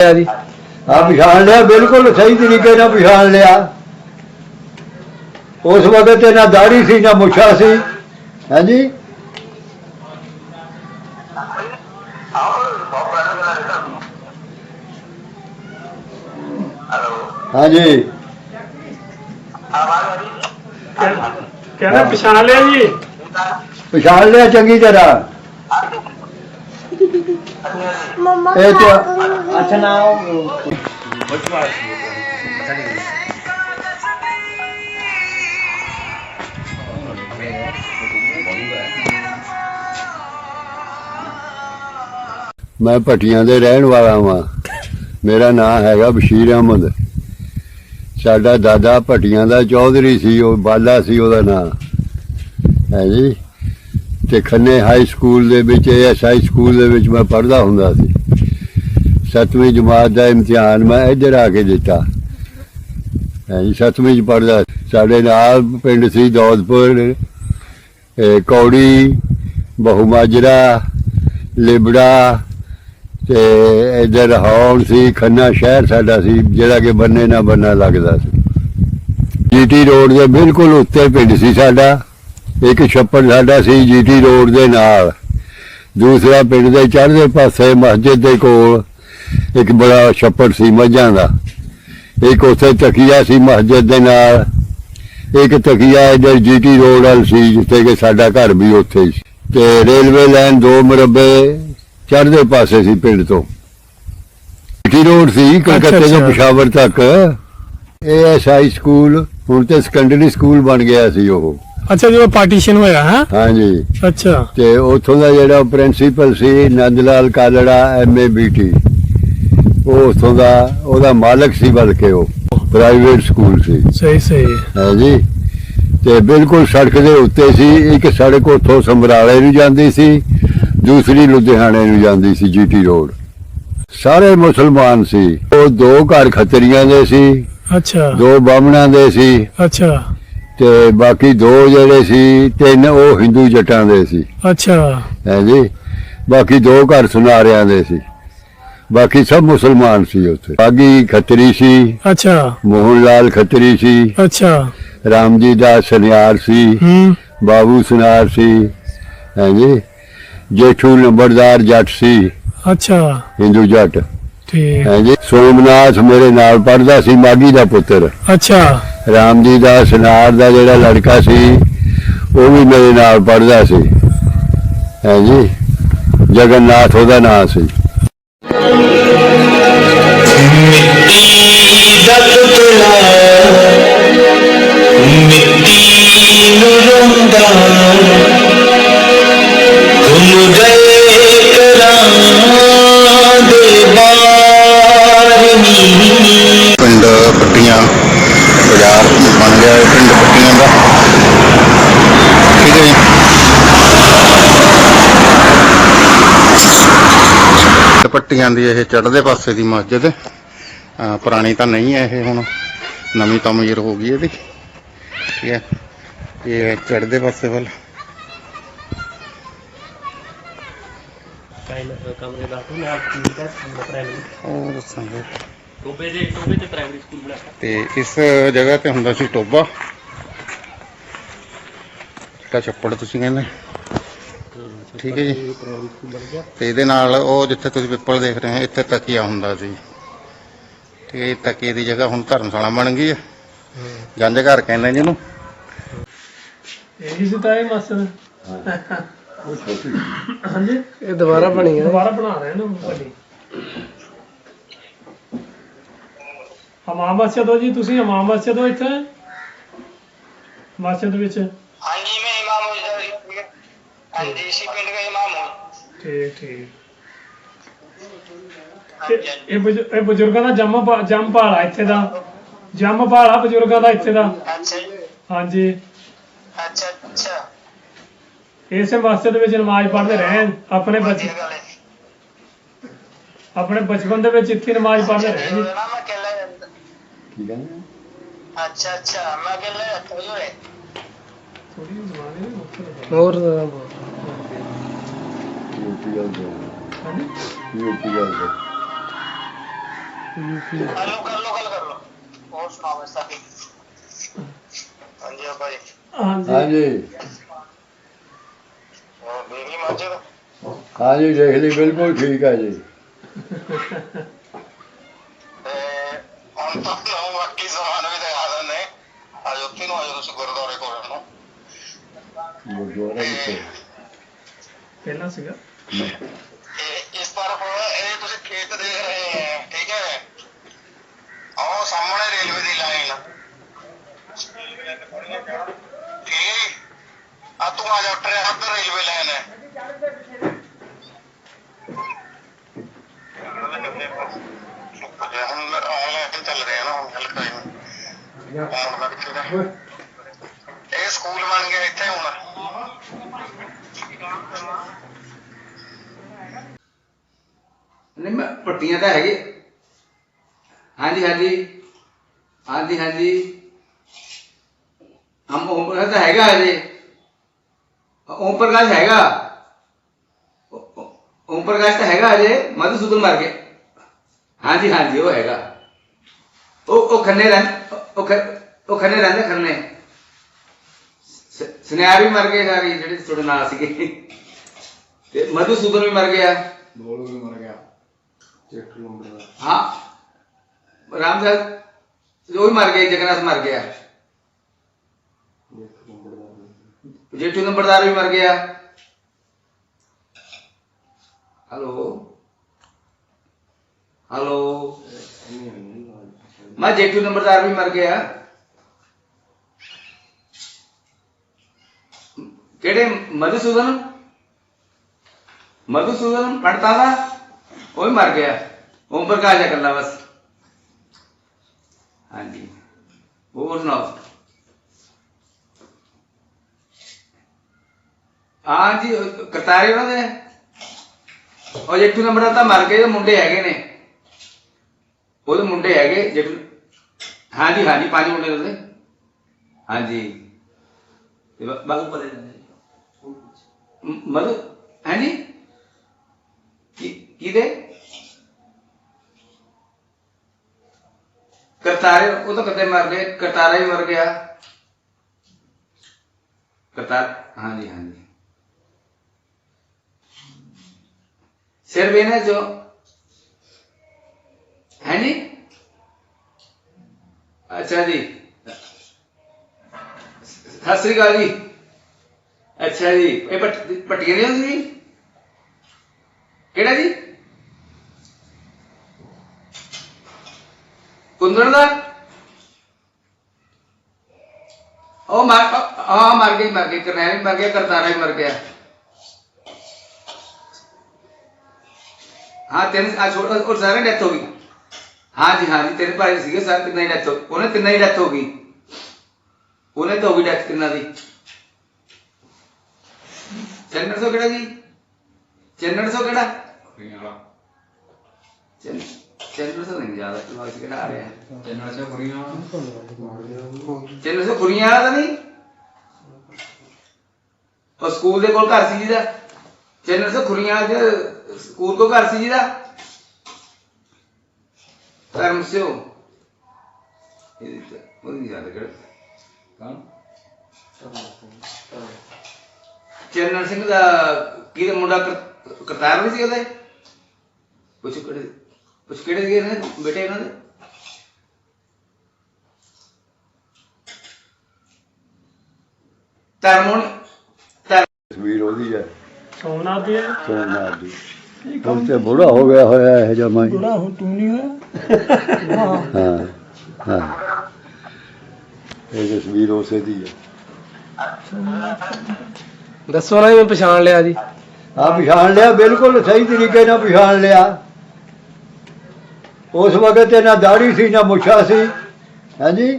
ਲਿਆ ਜੀ। ਆ ਪਛਾਣ ਲਿਆ ਬਿਲਕੁਲ ਸਹੀ ਤਰੀਕੇ ਨਾਲ ਪਛਾਣ ਲਿਆ। ਉਸ ਵਕਤ ਤੇ ਨਾ ਦਾੜੀ ਸੀ ਨਾ ਮੁੱਛਾਂ ਸੀ। ਹਾਂਜੀ? ਹਾਂਜੀ। ਕਹਿੰਦਾ ਪਛਾਣ ਲਿਆ ਜੀ। ਪਛਾਣ ਲਿਆ ਚੰਗੀ ਤਰ੍ਹਾਂ। ਇਹ ਤੇ ਅੱਛਾ ਨਾ ਮੈਂ ਭੱਟੀਆਂ ਦੇ ਰਹਿਣ ਵਾਲਾ ਹਾਂ ਮੇਰਾ ਨਾਮ ਹੈਗਾ ਬਸ਼ੀਰ ਅਹਿਮਦ। ਸਾਡਾ ਦਾਦਾ ਭੱਟੀਆਂ ਦਾ ਚੌਧਰੀ ਸੀ ਉਹ ਬਾਲਾ ਸੀ ਉਹਦਾ ਨਾਮ ਹੈ ਜੀ? ਤੇ ਖੰਨੇ ਹਾਈ ਸਕੂਲ ਦੇ ਵਿੱਚ ਐਸ ਹਾਈ ਸਕੂਲ ਦੇ ਵਿੱਚ ਮੈਂ ਪੜ੍ਹਦਾ ਹੁੰਦਾ ਸੀ। ਸੱਤਵੀਂ ਜਮਾਤ ਦਾ ਇਮਤਿਹਾਨ ਮੈਂ ਇੱਧਰ ਆ ਕੇ ਦਿੱਤਾ। ਹੈ ਸੱਤਵੀਂ ਚ ਪੜ੍ਹਦਾ ਸਾਡੇ ਨਾਲ ਪਿੰਡ ਸੀ ਦੌਦਪੁਰ ਕੌੜੀ ਬਹੁਮਾਜਰਾ ਲਿਬੜਾ ਤੇ ਇਧਰ ਹੌਲ ਸੀ, ਖੰਨਾ ਸ਼ਹਿਰ ਸਾਡਾ ਸੀ, ਜਿਹੜਾ ਕਿ ਬੰਨੇ ਨਾ ਬੰਨਾ ਲੱਗਦਾ ਸੀ। ਜੀਟੀ ਰੋਡ ਦੇ ਬਿਲਕੁਲ ਉੱਤੇ ਪਿੰਡ ਸੀ ਸਾਡਾ। ਇੱਕ ਛੱਪੜ ਸਾਡਾ ਸੀ ਜੀਟੀ ਰੋਡ ਦੇ ਨਾਲ। ਦੂਸਰਾ ਪਿੰਡ ਦੇ ਚੜ੍ਹਦੇ ਪਾਸੇ ਮਸਜਿਦ ਦੇ ਕੋਲ ਇੱਕ ਬੜਾ ਛੱਪੜ ਸੀ ਮੱਝਾਂ ਦਾ। ਇੱਕ ਉੱਥੇ ਤਕੀਆ ਸੀ ਮਸਜਿਦ ਦੇ ਨਾਲ। ਇੱਕ ਤਕੀਆ ਇਧਰ ਜੀਟੀ ਰੋਡ ਵੱਲ ਸੀ ਜਿੱਥੇ ਕਿ ਸਾਡਾ ਘਰ ਵੀ ਉੱਥੇ ਸੀ। ਤੇ ਰੇਲਵੇ ਲਾਈਨ ਦੋ ਮਰਬੇ ਚੜ੍ਹਦੇ ਪਾਸੇ ਸੀ ਪਿੰਡ ਤੋਂ। ਜੀਟੀ ਰੋਡ ਸੀ ਕਲਕੱਤੇ ਤੋਂ। ਪਿਸ਼ਾਵਰ ਤੱਕ। ਏਐਸਆਈ ਸਕੂਲ ਹੁਣ ਤੇ ਸੈਕੰਡਰੀ ਸਕੂਲ ਬਣ ਗਿਆ ਸੀ ਉਹ। ਅੱਛਾ ਜਦੋਂ ਪਾਰਟੀਸ਼ਨ ਹੋਇਆ ਹੈ? ਹਾਂਜੀ। ਅੱਛਾ। ਤੇ ਉੱਥੋਂ ਦਾ ਜਿਹੜਾ ਪ੍ਰਿੰਸੀਪਲ ਸੀ ਨੰਦ ਲਾਲ ਕਾਲੜਾ ਐਮਏ ਬੀਟੀ ਉਹ ਉੱਥੋਂ ਦਾ ਉਹਦਾ ਮਾਲਕ ਸੀ ਬਲਕਿ ਉਹ। ਪ੍ਰਾਈਵੇਟ ਸਕੂਲ ਸੀ। ਸਹੀ ਸਹੀ। ਹੈ ਜੀ ਤੇ ਬਿਲਕੁਲ ਸੜਕ ਦੇ ਉੱਤੇ ਸੀ। ਇੱਕ ਸੜਕ ਉੱਥੋਂ ਸਮਰਾਲੇ ਨੂੰ ਜਾਂਦੀ ਸੀ ਦੂਸਰੀ ਲੁਧਿਆਣੇ ਨੂੰ ਜਾਂਦੀ ਸੀ ਜੀਟੀ ਰੋਡ ਸਾਰੇ ਮੁਸਲਮਾਨ ਸੀ। ਉਹ ਦੋ ਘਰ ਖੱਤਰੀਆਂ ਦੇ ਸੀ। ਅੱਛਾ। ਦੋ ਬਾਹਮਣਾਂ ਦੇ ਸੀ। ਅੱਛਾ। ਤੇ ਬਾਕੀ ਦੋ ਜਿਹੜੇ ਸੀ ਤਿੰਨ ਉਹ ਹਿੰਦੂ ਜੱਟਾਂ ਦੇ ਸੀ। ਅੱਛਾ। ਹੈ ਜੀ? ਬਾਕੀ ਦੋ ਘਰ ਸੁਨਾਰਿਆਂ ਦੇ ਸੀ। ਬਾਕੀ ਸਭ ਮੁਸਲਮਾਨ ਸੀ ਉੱਥੇ। ਬਾਗੀ ਖੱਤਰੀ ਸੀ। ਅੱਛਾ। ਮੋਹਨ ਲਾਲ ਖੱਤਰੀ ਸੀ। ਅੱਛਾ। ਰਾਮਜੀ ਦਾ ਸੁਨਿਆਰ ਸੀ। ਹੂੰ। ਬਾਬੂ ਸੁਨਾਰ ਸੀ। ਹਾਂਜੀ ਜੇਠੂ ਨੰਬਰਦਾਰ ਜੱਟ ਸੀ। ਅੱਛਾ। ਹਿੰਦੂ ਜੱਟ। ਠੀਕ। ਹਾਂਜੀ ਸੋਮਨਾਥ ਮੇਰੇ ਨਾਲ ਪੜਦਾ ਸੀ ਮਾਗੀ ਦਾ ਪੁੱਤਰ। ਅੱਛਾ। ਰਾਮ ਜੀ ਦਾ ਸੁਨਾਰ ਦਾ ਜਿਹੜਾ ਲੜਕਾ ਸੀ, ਉਹ ਵੀ ਮੇਰੇ ਨਾਲ ਪੜਦਾ ਸੀ। ਹਾਂਜੀ ਜਗਨਨਾਥ ਉਹਦਾ ਨਾਮ ਸੀ। ਪਿੰਡ ਪੱਟੀਆਂ ਦੀ ਇਹ ਚੜ੍ਹਦੇ ਪਾਸੇ ਦੀ ਮਸਜਿਦ ਪੁਰਾਣੀ ਤਾਂ ਨਹੀਂ ਹੈ ਇਹ ਹੁਣ। ਨਵੀਂ ਤਮੀਰ ਹੋ ਗਈ ਇਹਦੀ। ਠੀਕ ਹੈ। ਇਹ ਚੜ੍ਹਦੇ ਪਾਸੇ ਵੱਲ। ਕਮਰੇ ਦਾ ਤੋਂ ਨਾਲ ਸਕੂਲ ਦਾ ਸਕੂਲ ਪ੍ਰਾਇਮਰੀ ਉਹ ਦੱਸਾਂਗੇ ਟੋਬੇ ਦੇ ਟੋਬੇ ਤੇ ਪ੍ਰਾਇਮਰੀ ਸਕੂਲ ਬਣਾਇਆ। ਤੇ ਇਸ ਜਗ੍ਹਾ ਤੇ ਹੁੰਦਾ ਸੀ ਟੋਬਾ। ਜਿਹੜਾ ਛੱਪੜ ਤੁਸੀਂ ਕਹਿੰਦੇ। ਠੀਕ ਹੈ ਜੀ। ਤੇ ਇਹਦੇ ਨਾਲ ਉਹ ਜਿੱਥੇ ਤੁਸੀਂ ਪਿੱਪਲ ਦੇਖ ਰਹੇ ਹੋ ਇੱਥੇ ਤਕੀਆ ਹੁੰਦਾ ਸੀ ਠੀਕ ਹੈ ਜੀ, ਦੀ ਜਗ੍ਹਾ ਹੁਣ ਧਰਮਸ਼ਾਲਾ ਬਣ ਗਈ ਹੈ। ਜੰਜ ਘਰ ਕਹਿੰਦੇ ਜਿਹਨੂੰ ਇਹੀ ਸੀ ਤਾਂ ਇਹ ਮਸਲ ਹਾਂਜੀ? ਇਹ ਦੁਬਾਰਾ ਬਣੀ ਹੈ। ਦੁਬਾਰਾ ਬਣਾ ਰਹੇ ਨੇ ਬਣੀ। ਹਮਾਮ ਮਸਜਿਦ ਜੀ ਤੁਸੀਂ ਹਮਾਮ ਮਸਜਿਦ ਇੱਥੇ? ਮਸਜਿਦ ਵਿੱਚ? ਹਾਂਜੀ ਮੈਂ ਇਮਾਮ ਉਜਦਾ ਇਹ ਬਜ਼ੁਰਗਾਂ ਦਾ ਜੰਮ ਜੰਮ ਭਾਲਾ ਇੱਥੇ ਦਾ। ਜੰਮ ਭਾਲਾ ਬਜ਼ੁਰਗਾਂ ਦਾ ਇੱਥੇ ਦਾ। ਹਾਂਜੀ। ਅੱਛਾ ਅੱਛਾ। ਇਸੇ ਮਸਜਿਦ ਵਿੱਚ ਨਮਾਜ਼ ਪੜ੍ਹਦੇ ਰਹੇ ਆਪਣੇ ਬਚ ਆਪਣੇ ਬਚਪਨ ਦੇ ਵਿੱਚ ਇੱਥੇ ਨਮਾਜ਼ ਪੜ੍ਹਦੇ ਰਹੇ ਜੀ। ਅੱਛਾ ਅੱਛਾ। ਮੈਂ ਕਹਿੰਦਾ ਤੋਇਓ ਹੋਰ ਤਾਂ ਬੋਲ। ਮੁੱਖ ਹੋਰ ਯੂਪੀ ਵਾਲੇ ਹਾਂਜੀ। ਯੂਪੀ ਵਾਲੇ ਹੈਲੋ ਕਰ ਲੋ ਗੱਲ ਕਰ ਲੋ ਹੋਰ ਸੁਣਾਓ ਇਸ ਤਰ੍ਹਾਂ ਹਾਂਜੀ ਆ ਭਾਈ ਹਾਂਜੀ ਹਾਂਜੀ ਹੋਰ ਦੇਖ ਲਈ ਮਾਜਰ ਹਾਂਜੀ ਦੇਖ ਲਈ ਬਿਲਕੁਲ ਠੀਕ ਹੈ ਜੀ। ਹੁਣ ਬਾਕੀ ਸਮਾਨ ਵੀ ਦਿਖਾ ਦਿੰਦੇ ਅੱਜ ਉੱਥੇ ਨੂੰ ਆਜੋ ਤੁਸੀਂ ਗੁਰਦੁਆਰੇ ਕੋਲ ਨੂੰ ਗੁਰਦੁਆਰਾ ਵਿੱਚ ਪਹਿਲਾਂ ਸੀਗਾ? ਇਹ ਇਸ ਤਰਫ ਇਹ ਤੁਸੀਂ ਖੇਤ ਦੇਖ ਰਹੇ ਹੈ ਠੀਕ ਹੈ? ਆਹ ਸਾਹਮਣੇ ਰੇਲਵੇ ਦੀ ਲਾਈਨ। ਠੀਕ ਹੈ ਜੀ? ਆ ਤੂੰ ਆ ਜਾ ਟ੍ਰੇਨ ਉੱਧਰ ਰੇਲਵੇ ਲਾਈਨ। ਹੈ ਹੁਣ ਆਨਲਾਈਨ ਚੱਲ ਰਿਹਾ ਨਾ, ਹੁਣ ਹਲਕਾ ਹੀ ਹੁਣ। ਦਾ ਕਿੱਥੇ ਇਹ ਸਕੂਲ ਬਣ ਗਿਆ ਇੱਥੇ ਹੁਣ। ਨਹੀਂ, ਮੈਂ ਪੱਟੀਆਂ ਤਾਂ ਹੈਗੇ। ਹਾਂਜੀ ਹਾਂਜੀ। ਹਾਂਜੀ ਹਾਂਜੀ। ਹਮ ਓਮ ਪ੍ਰਕਾਸ਼ ਤਾਂ ਹੈਗਾ ਅਜੇ ਓਮ ਪ੍ਰਕਾਸ਼ ਹੈਗਾ ਓਮ ਪ੍ਰਕਾਸ਼ ਤਾਂ ਹੈਗਾ ਅਜੇ ਮਧੂਸੂਦਨ ਮਰ ਗਏ ਹਾਂਜੀ ਹਾਂਜੀ, ਉਹ ਹੈਗਾ। ਉਹ ਉਹ ਖੰਨੇ ਰਹਿੰਦੇ ਉਹ ਖ- ਉਹ ਖੰਨੇ ਰਹਿੰਦੇ ਖੰਨੇ। ਸੁਨਿਆਰ ਵੀ ਮਰ ਗਏ ਸਾਰੇ ਜਿਹੜੇ ਤੁਹਾਡੇ ਨਾਲ ਸੀਗੇ। ਤੇ ਮਧੂਸੂਦਨ ਵੀ ਮਰ ਗਿਆ। ਵੀ ਮਰ ਗਿਆ। हाँ। रामदास वो भी मर गए जगन्नाथ मर गया। जेठू नंबरदार भी मर गया। हेलो। हेलो। मैं जेठू नंबरदार भी मर गया। मधुसूदन? मधुसूदन पढ़ता था ਉਹ ਵੀ ਮਰ ਗਿਆ। ਓਮ ਪ੍ਰਕਾਸ਼ ਹੈ ਇਕੱਲਾ ਬਸ। ਹਾਂਜੀ। ਹੋਰ ਸੁਣਾਓ? ਹਾਂ ਜੀ ਕਰਤਾਰੇ ਉਹਨਾਂ ਦੇ। ਉਹ ਜੇਠੂ ਨੰਬਰ ਤਾਂ ਮਰ ਗਏ ਉਹ ਮੁੰਡੇ ਹੈਗੇ ਨੇ। ਉਹਦੇ ਮੁੰਡੇ ਹੈਗੇ ਜੇਠੂ ਹਾਂਜੀ ਹਾਂਜੀ ਪੰਜ ਮੁੰਡੇ ਉਹਦੇ। ਹਾਂਜੀ। ਤੇ ਬ- ਬਾਬੂ ਪਤਾ ਮਧੂ ਹਾਂਜੀ ਕੀ ਕਿਹਦੇ? ਕਰਤਾਰੇ, ਉਹ ਤਾਂ ਕਦੇ ਮਰ ਗਏ, ਕਰਤਾਰਾ ਵੀ ਮਰ ਗਿਆ। ਕਰਤਾਰ ਹਾਂਜੀ ਹਾਂਜੀ। ਸਿਰ ਵੀ ਨਾ ਜੋ। ਹੈ ਨੀ? ਅੱਛਾ ਜੀ। ਸਤਿ ਸ੍ਰੀ ਅਕਾਲ ਜੀ। ਅੱਛਾ ਜੀ। ਇਹ ਪੱਟ- ਪੱਟੀਆਂ ਦੇ ਹੋ ਜੀ? ਕਿਹੜਾ ਜੀ? ਕੁੰਦਨ ਦਾ? ਉਹ ਮਰ ਹਾਂ ਮਰ ਗਈ ਮਰ ਗਈ ਕਰਨੈਲ ਵੀ ਮਰ ਗਿਆ ਕਰਤਾਰਾ ਵੀ ਮਰ ਗਿਆ। ਹਾਂ ਤਿੰਨ ਆ ਛੋਟਾ ਉਹ ਸਾਰੇ ਡੈਥ ਹੋ ਗਈ। ਹਾਂ ਜੀ ਹਾਂ ਜੀ ਤੇਰੇ ਭਾਈ ਸੀਗੇ ਸਾਰੇ ਤਿੰਨਾਂ ਹੀ ਡੈਥ ਹੋ ਉਹਨੇ ਤਿੰਨਾਂ ਹੀ ਡੈਥ ਹੋ ਗਈ। ਉਹਨੇ ਤਾਂ ਹੋ ਗਈ ਡੈਥ ਤਿੰਨਾਂ ਦੀ। ਚੰਨੜ ਸੋ ਕਿਹੜਾ ਜੀ? ਚੰਨੜ ਸੋ ਕਿਹੜਾ? ਚੰਨ ਚੰਨੜ ਸੋ ਨਹੀਂ ਜ਼ਿਆਦਾ ਦਿਮਾਗ 'ਚ ਕਿਹੜਾ ਆ ਰਿਹਾ। ਚੰਨੜ ਸੋ ਖੁਰੀਆਂ ਚੰਨੜ ਸੋ ਖੁਰੀਆਂ ਵਾਲਾ ਨਹੀਂ। ਉਹ ਸਕੂਲ ਦੇ ਕੋਲ ਘਰ ਸੀ ਜਿਹਦਾ। ਚੰਨੜ ਸੋ ਖੁਰੀਆਂ ਦੇ ਸਕੂਲ ਕੋਲ ਘਰ ਸੀ ਜਿਹਦਾ। ਧਰਮ ਸਿਓ। ਇਹ ਉਹਦੀ ਯਾਦ ਕਰ ਚੰਨਣ ਸਿੰਘ ਦਾ ਕਿਹਦਾ ਮੁੰਡਾ ਕਰ- ਕਰਤਾਰ ਨਹੀਂ ਸੀ ਉਹਦੇ? ਕੁਛ ਕਿਹੜੇ ਕੁਛ ਕਿਹੜੇ ਸੀਗੇ ਇਹਨਾਂ ਦੇ? ਬੇਟੇ ਇਹਨਾਂ ਦੇ? ਧਰਮ ਤਸਵੀਰ ਉਹਦੀ ਹੈ। ਸੋਮਨਾਥ ਦੀ ਹੈ। ਸੋਮਨਾਥ ਦੀ। ਹੁਣ ਤੇ ਬੁੜਾ ਹੋ ਗਿਆ ਹੋਇਆ ਹੈ ਜਮਾਈ ਬੁੜਾ ਹੋ ਤੂੰ ਨਹੀਂ ਹੋਇਆ? ਹਾਂ ਹਾਂ। ਇਹ ਤਸਵੀਰ ਉਸੇ ਦੀ ਹੈ। ਦੱਸੋ ਨਾ ਮੈਂ ਪਛਾਣ ਲਿਆ ਜੀ। ਆ ਪਛਾਣ ਲਿਆ ਬਿਲਕੁਲ ਸਹੀ ਤਰੀਕੇ ਨਾਲ ਪਛਾਣ ਲਿਆ। ਉਸ ਵਕਤ ਤੇ ਨਾ ਦਾੜੀ ਸੀ ਨਾ ਮੁੱਛਾਂ ਸੀ। ਹਾਂਜੀ?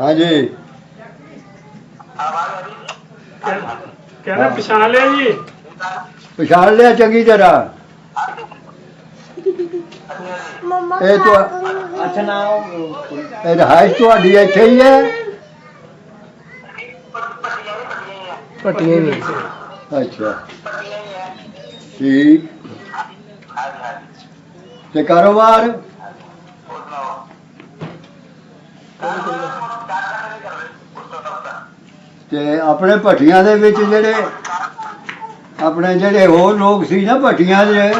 ਹਾਂਜੀ। ਕਹਿੰਦਾ ਪਛਾਣ ਲਿਆ ਜੀ। ਪਛਾਣ ਲਿਆ ਚੰਗੀ ਤਰ੍ਹਾਂ। ਇਹ ਤਾਂ ਅੱਛਾ ਨਾ ਇਹ ਰਹਾਇਸ਼ ਤੁਹਾਡੀ ਇੱਥੇ ਹੀ ਹੈ? ਭੱਟੀਆਂ ਹੀ ਅੱਛਾ। ਠੀਕ। ਤੇ ਕਾਰੋਬਾਰ? ਤੇ ਆਪਣੇ ਭੱਟੀਆਂ ਦੇ ਵਿੱਚ ਜਿਹੜੇ, ਆਪਣੇ ਜਿਹੜੇ ਹੋਰ ਲੋਕ ਸੀ ਨਾ ਭੱਟੀਆਂ ਦੇ,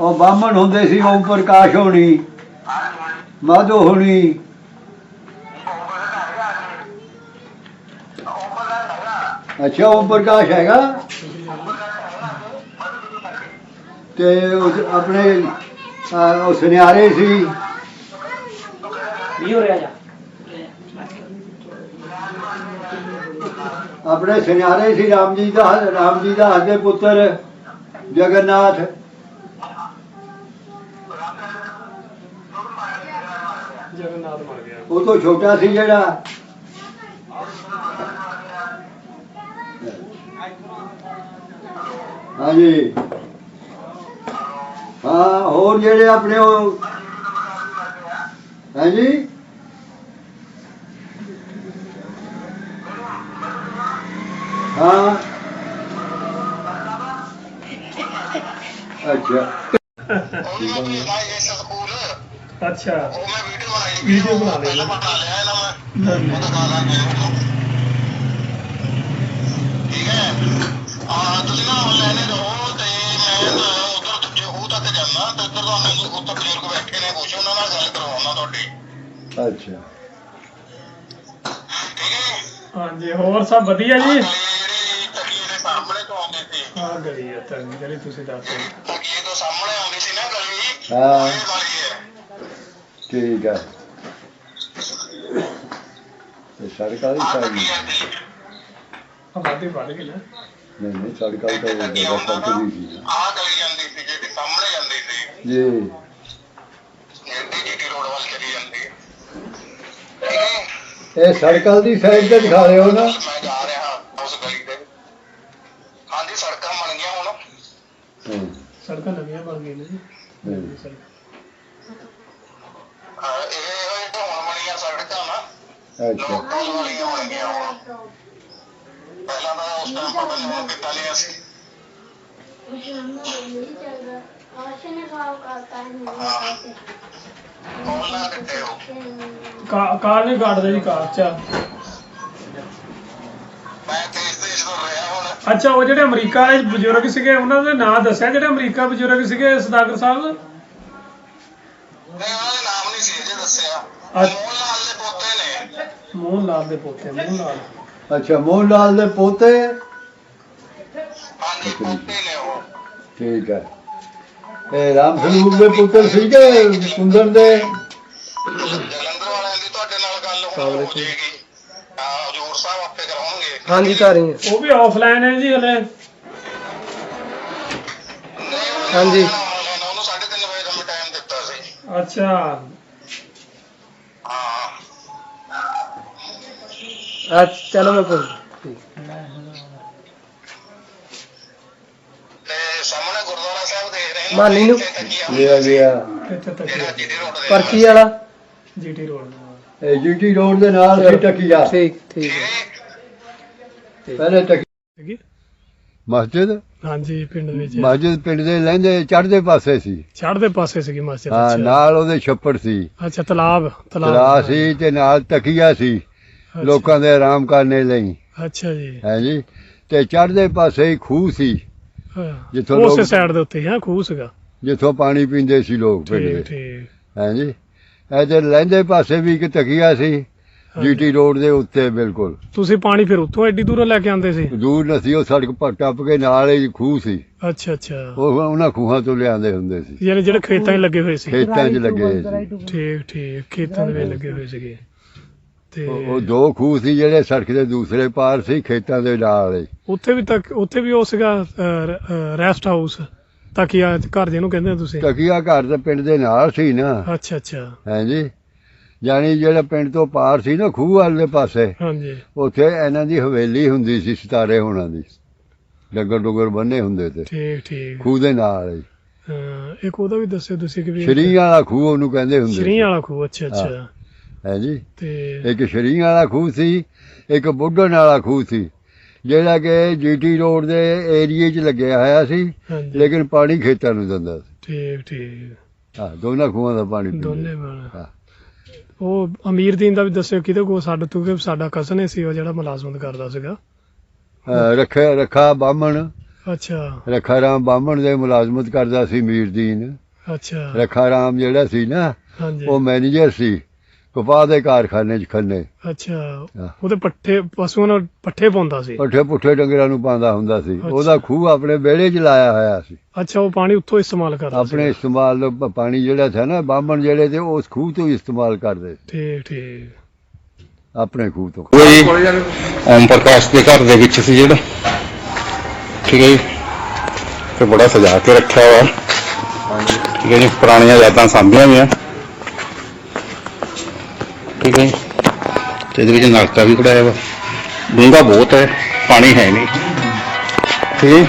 ਉਹ ਬਾਹਮਣ ਹੁੰਦੇ ਸੀ ਓਮ ਪ੍ਰਕਾਸ਼ ਹੋਣੀ, ਮਾਧੋ ਹੋਣੀ ਅੱਛਾ ਓਮ ਪ੍ਰਕਾਸ਼ ਹੈਗਾ? ਤੇ ਉਸ ਆਪਣੇ ਅਹ, ਉਹ ਸੁਨਿਆਰੇ ਸੀ? ਨਹੀਂ ਹੋ ਰਿਹਾ ਜਾ? ਆਪਣੇ ਸੁਨਿਆਰੇ ਸੀ ਰਾਮ ਜੀ ਦਾ ਰਾਮ ਜੀ ਦਾ ਦੇ ਪੁੱਤਰ ਜਗਨਨਾਥ। ਜਗਨਨਾਥ ਮਰ ਗਿਆ। ਉਹ ਤੋਂ ਛੋਟਾ ਸੀ ਜਿਹੜਾ। ਹਾਂਜੀ। ਹਾਂ ਹੋਰ ਜਿਹੜੇ ਆਪਣੇ ਉਹ? ਹਾਂਜੀ? ਹਾਂ। ਅੱਛਾ। ਉਹ ਵੀ ਮੈਂ ਭੇਜਦਾ ਇਸ ਸਕੂਲ ਅੱਛਾ। ਉਹ ਮੈਂ ਵੀਡੀਓ ਬਣਾਈ ਵੀਡੀਓ ਬਣਾ ਲਈ। ਪਹਿਲਾਂ ਬਣਾ ਲਿਆ ਇਹਨਾਂ ਮੈਂ। ਉਹ ਦਿਖਾ ਦਾਂਗੇ। ਠੀਕ ਹੈ। ਆ ਤੁਸੀਂ ਨਾ ਆਨਲਾਈਨ ਰਹੋ ਤੇ ਮੈਂ ਉਧਰ ਦੂਜੇ ਉਹ ਤੱਕ ਜਾਣਾ ਤੇ ਉੱਧਰ ਤੁਹਾਨੂੰ ਉੱਧਰ ਬਜ਼ੁਰਗ ਬੈਠੇ ਨੇ ਕੁਛ ਉਹਨਾਂ ਨਾਲ ਗੱਲ ਕਰਵਾਉਣਾ ਤੁਹਾਡੀ ਅੱਛਾ। ਠੀਕ ਹੈ ਹਾਂਜੀ ਹੋਰ ਸਭ ਵਧੀਆ ਜੀ? ਜਿਹੜੀ ਤਕੀਏ ਦੇ ਸਾਹਮਣੇ ਤੋਂ ਆਉਂਦੀ ਸੀ ਹਾਂ ਗਲੀ ਆ ਤਾਂ ਗਲੀ ਤੁਸੀਂ ਦੱਸ ਤਕੀਏ ਤੋਂ ਸਾਹਮਣੇ ਆਉਂਦੀ ਸੀ ਨਾ ਗਲੀ ਹਾਂ। ਇਹ ਵਾਲੀ ਹੈ। ਠੀਕ ਹੈ ਤੇ ਸੜਕ ਵਾਲੀ ਆ ਸਾਈਡ ਤਕੀਏ ਦੀ ਆਬਾਦੀ ਵੱਧ ਗਈ ਨਾ। ਨਹੀਂ ਨਹੀਂ ਸੜਕ ਤਾਂ ਉਹ ਜਗ੍ਹਾ ਸੜਕ ਦੀ ਸੀ ਨਾ। ਆ ਗਲੀ ਜਾਂਦੀ ਸੀ ਜਿਹੜੀ ਸਾਹਮਣੇ ਜਾਂਦੀ ਸੀ। ਜੀ। ਜਿਹੜੀ ਜੀਟੀ ਰੋਡ ਵੱਲ ਚਲੀ ਜਾਂਦੀ ਹੈ। ਇਹ ਸੜਕ ਦੀ ਸਾਈਡ ਤੇ ਦਿਖਾ ਰਹੇ ਹੋ ਨਾ। ਮੈਂ ਜਾ ਰਿਹਾ ਉਸ ਗਲੀ ਦੇ ਹਾਂਜੀ ਸੜਕਾਂ ਬਣ ਗਈਆਂ ਹੁਣ। ਹੂੰ, ਸੜਕਾਂ ਨਵੀਆਂ ਬਣ ਗਈਆਂ ਨੇ ਜੀ। ਇਹ ਇਹ ਹੁਣ ਬਣੀਆਂ ਸੜਕਾਂ ਨਾ। ਅੱਛਾ। ਲੋਕਲ ਵਾਲੀਆਂ ਬਣ ਗਈਆਂ ਹੁਣ। ਤਾਂ ਪਤਾ ਨਹੀਂ ਹੁਣ ਕਿੱਦਾਂ ਸੀ ਉਹਨਾਂ ਕਿੱਥੇ ਹੋ ਕਾ- ਕਾਰ ਨਹੀਂ ਕੱਢਦੇ ਜੀ ਕਾਰ ਚ ਮੈਂ ਤੇਜ਼ ਤੇਜ਼ ਤੋਂ ਰਿਹਾ ਹੁਣ ਅੱਛਾ, ਉਹ ਜਿਹੜੇ ਅਮਰੀਕਾ ਵਾਲੇ ਬਜ਼ੁਰਗ ਸੀਗੇ, ਉਹਨਾਂ ਦੇ ਨਾਂ ਦੱਸਿਆ ਜਿਹੜੇ ਅਮਰੀਕਾ ਬਜ਼ੁਰਗ ਸੀਗੇ, ਸਦਾਗਰ ਸਾਹਿਬ? ਨਹੀਂ ਉਹਨਾਂ ਦੇ ਨਾਮ ਨਹੀਂ ਸੀ ਜੇ ਦੱਸਿਆ ਅੱਛਾ। ਮੋਹਨ ਲਾਲ ਦੇ ਪੋਤੇ ਨੇ। ਮੋਹਨ ਲਾਲ ਦੇ ਪੋਤੇ, ਮੋਹਨ ਲਾਲ। ਅੱਛਾ, ਮੋਹਨ ਲਾਲ ਦੇ ਪੋਤੇ? ਠੀਕ ਹੈ ਇਹ ਰਾਮ ਸਰੂਪ ਦੇ ਪੁੱਤਰ ਸੀਗੇ ਕੁੰਦਨ ਦੇ। ਜਲੰਧਰ ਵਾਲਿਆਂ ਦੀ ਤੁਹਾਡੇ ਨਾਲ ਗੱਲ ਹੁਣ ਹੋ ਜਾਏਗੀ। ਆ ਹਜੂਰ ਸਾਹਿਬ ਆਪੇ ਕਰਾਉਣਗੇ। ਹਾਂਜੀ ਹੀ ਆ। ਉਹ ਵੀ ਆਫਲਾਈਨ ਹੈ ਜੀ ਹਲੇ। ਹਾਂਜੀ। ਉਹਨੂੰ 3:30 ਵਜੇ ਦਾ ਮੈਂ ਟਾਈਮ ਦਿੱਤਾ ਸੀ। ਅੱਛਾ। ਹਾਂ। ਆ ਚਲੋ ਮੈਂ ਪੁੱਛ ਤੇ ਸਾਹਮਣੇ ਗੁਰਦੁਆਰਾ ਸਾਹਿਬ ਦੇਖ ਰਹੇ ਨੇ ਮਾਨੀ ਨੂੰ। ਤਕੀਆ ਲਿਆ ਗਿਆ ਇੱਥੇ ਤੱਕ ਪਰਚੀ ਵਾਲਾ? ਜੀਟੀ ਰੋਡ ਇਹ ਜੀਟੀ ਰੋਡ ਦੇ ਨਾਲ ਸੀ ਟਕੀਆ ਠੀਕ ਠੀਕ। ਹੈ ਪਹਿਲੇ ਟਕੀ। ਮਸਜਿਦ? ਹਾਂਜੀ ਪਿੰਡ ਵਿੱਚ। ਮਸਜਿਦ ਪਿੰਡ ਦੇ ਲਹਿੰਦੇ ਚੜ੍ਹਦੇ ਪਾਸੇ ਸੀ। ਚੜ੍ਹਦੇ ਪਾਸੇ ਸੀਗੀ ਮਸਜਿਦ ਹਾਂ ਨਾਲ ਉਹਦੇ ਛੱਪੜ ਸੀ। ਅੱਛਾ ਤਲਾਬ ਤਲਾ ਸੀ ਤੇ ਨਾਲ ਤਕੀਆ ਸੀ। ਲੋਕਾਂ ਦੇ ਆਰਾਮ ਕਰਨੇ ਲਈ। ਅੱਛਾ ਜੀ। ਹੈ ਜੀ? ਤੇ ਚੜ੍ਹਦੇ ਪਾਸੇ ਹੀ ਖੂਹ ਸੀ। ਹਾਂ। ਜਿੱਥੋਂ ਉਸੇ ਲੋਕ- ਸਾਈਡ ਦੇ ਉੱਤੇ ਹੀ, ਖੂਹ ਸੀਗਾ। ਜਿੱਥੋਂ ਪਾਣੀ ਪੀਂਦੇ ਸੀ ਲੋਕ ਪਿੰਡ ਠੀਕ ਦੇ। ਠੀਕ। ਹੈ ਜੀ? ਇਧਰ ਲਹਿੰਦੇ ਪਾਸੇ ਵੀ ਇੱਕ ਤਕੀਆ ਸੀ ਹਾਂਜੀ। ਜੀਟੀ ਰੋਡ ਦੇ ਉੱਤੇ ਬਿਲਕੁਲ। ਤੁਸੀਂ ਪਾਣੀ ਫਿਰ ਉੱਥੋਂ ਐਡੀ ਦੂਰੋਂ ਲੈ ਕੇ ਆਉਂਦੇ ਸੀ? ਦੂਰ ਨਸੀ ਉਹ ਸੜਕ ਪਰ ਟੱਪ ਕੇ ਨਾਲ ਹੀ ਖੂਹ ਸੀ। ਅੱਛਾ ਅੱਛਾ। ਉਹ ਉਹਨਾਂ ਖੂਹਾਂ ਤੋਂ ਲਿਆਂਦੇ ਹੁੰਦੇ ਸੀ। ਯਾਨੀ ਜਿਹੜੇ ਖੇਤਾਂ 'ਚ ਲੱਗੇ ਹੋਏ ਸੀ। ਖੇਤਾਂ 'ਚ ਲੱਗੇ ਸੀ। ਠੀਕ ਠੀਕ। ਖੇਤਾਂ ਦੇ ਵਿੱਚ ਲੱਗੇ ਹੋਏ ਸੀਗੇ। ਤੇ ਉਹ ਦੋ ਖੂਹ ਸੀ ਜਿਹੜੇ ਸੜਕ ਦੇ ਦੂਸਰੇ ਪਾਰ ਸੀ ਖੇਤਾਂ ਦੇ ਨਾਲ ਹੀ। ਉੱਥੇ ਵੀ ਤੱਕ ਉੱਥੇ ਵੀ ਉਹ ਸੀਗਾ ਰੈਸਟ ਹਾਊਸ ਤਕੀਆ ਘਰ ਜਿਹਨੂੰ ਕਹਿੰਦੇ ਆ ਤੁਸੀਂ। ਤਕੀਆ ਘਰ ਤਾਂ ਪਿੰਡ ਦੇ ਨਾਲ ਸੀ ਨਾ। ਅੱਛਾ ਅੱਛਾ। ਹਾਂਜੀ। ਜਾਨੀ ਜਿਹੜਾ ਪਿੰਡ ਤੋਂ ਪਾਰ ਸੀ ਨਾ ਖੂਹ ਵਾਲੇ ਪਾਸੇ ਹਾਂਜੀ। ਉੱਥੇ ਇਹਨਾਂ ਦੀ ਹਵੇਲੀ ਹੁੰਦੀ ਸੀ ਸਤਾਰੇ ਹੋਣਾ ਦੀ। ਡੱਗਰ ਡੁੱਗਰ ਬੰਨੇ ਹੁੰਦੇ ਤੇ। ਠੀਕ ਠੀਕ। ਖੂਹ ਦੇ ਨਾਲ ਹੀ। ਹਾਂ, ਇੱਕ ਉਹਦਾ ਵੀ ਦੱਸਿਓ ਤੁਸੀਂ ਕਿ ਵੀ ਸ਼ਰੀ ਵਾਲਾ ਖੂਹ ਉਹਨੂੰ ਕਹਿੰਦੇ ਹੁੰਦੇ ਸ਼ਰੀ ਵਾਲਾ ਖੂਹ ਅੱਛਾ ਅੱਛਾ। ਹੈ ਜੀ? ਤੇ ਇੱਕ ਸ਼ਰੀ ਵਾਲਾ ਖੂਹ ਸੀ ਇੱਕ ਬੁੱਢਣ ਵਾਲਾ ਖੂਹ ਸੀ। ਜਿਹੜਾ ਕਿ ਜੀਟੀ ਰੋਡ ਦੇ ਏਰੀਏ 'ਚ ਲੱਗਿਆ ਹੋਇਆ ਸੀ ਹਾਂਜੀ। ਲੇਕਿਨ ਪਾਣੀ ਖੇਤਾਂ ਨੂੰ ਦਿੰਦਾ ਸੀ। ਠੀਕ ਠੀਕ। ਹਾਂ ਦੋਨਾਂ ਖੂਹਾਂ ਦਾ ਪਾਣੀ ਪੀਂਦੇ। ਦੋਨੇ ਬਣ ਹਾਂ। ਉਹ ਅਮੀਰ ਦੀਨ ਦਾ ਵੀ ਦੱਸਿਓ ਕਿਹਦੇ ਕੋਲ ਸਾਡੇ ਤੋਂ ਕਿ ਸਾਡਾ ਕਜ਼ਨ ਸੀ ਉਹ ਜਿਹੜਾ ਮੁਲਾਜ਼ਮਤ ਕਰਦਾ ਸੀਗਾ। ਰੱਖਿਆ ਰੱਖਾ ਬਾਹਮਣ। ਅੱਛਾ। ਰੱਖਾ ਰਾਮ ਬਾਹਮਣ ਦੇ ਮੁਲਾਜ਼ਮਤ ਕਰਦਾ ਸੀ ਮੀਰਦੀਨ ਅੱਛਾ। ਰੱਖਾ ਰਾਮ ਜਿਹੜਾ ਸੀ ਨਾ ਹਾਂਜੀ। ਉਹ ਮੈਨੇਜਰ ਸੀ। ਕਪਾਹ ਦੇ ਕਾਰਖਾਨੇ 'ਚ ਖੰਨੇ। ਅੱਛਾ ਹਾਂ। ਉਹਦੇ ਪੱਠੇ ਪਸ਼ੂਆਂ ਨਾਲ ਪੱਠੇ ਪਾਉਂਦਾ ਸੀ? ਪੱਠੇ ਪੁੱਠੇ ਡੰਗਰਾਂ ਨੂੰ ਪਾਉਂਦਾ ਹੁੰਦਾ ਸੀ। ਉਹਦਾ ਖੂਹ ਆਪਣੇ ਵਿਹੜੇ 'ਚ ਲਾਇਆ ਹੋਇਆ ਸੀ। ਅੱਛਾ ਉਹ ਪਾਣੀ ਉੱਥੋਂ ਇਸਤੇਮਾਲ ਕਰਦਾ ਸੀ। ਆਪਣੇ ਇਸਤੇਮਾਲ ਦਾ ਪ- ਪਾਣੀ ਜਿਹੜਾ ਸੀ ਨਾ ਬਾਹਮਣ ਜਿਹੜੇ ਤੇ ਉਸ ਖੂਹ ਤੋਂ ਹੀ ਇਸਤੇਮਾਲ ਕਰਦੇ ਸੀ, ਠੀਕ ਠੀਕ। ਆਪਣੇ ਖੂਹ ਤੋਂ। ਉਹ ਜੀ ਓਮ ਪ੍ਰਕਾਸ਼ ਦੇ ਘਰ ਦੇ ਵਿੱਚ ਸੀ ਜਿਹੜਾ। ਠੀਕ ਹੈ ਜੀ। ਤੇ ਬੜਾ ਸਜਾ ਕੇ ਰੱਖਿਆ ਹੋਇਆ। ਠੀਕ ਹੈ ਜੀ ਪੁਰਾਣੀਆਂ ਯਾਦਾਂ ਸਾਂਭੀਆਂ ਹੋਈਆਂ। ਠੀਕ ਹੈ ਜੀ। ਤੇ ਇਹਦੇ ਵਿੱਚ ਨਲਕਾ ਵੀ ਕਢਾਇਆ ਵਾ। ਡੂੰਘਾ ਬਹੁਤ ਹੈ, ਪਾਣੀ ਹੈ ਨਹੀਂ। ਠੀਕ ਹੈ ਜੀ।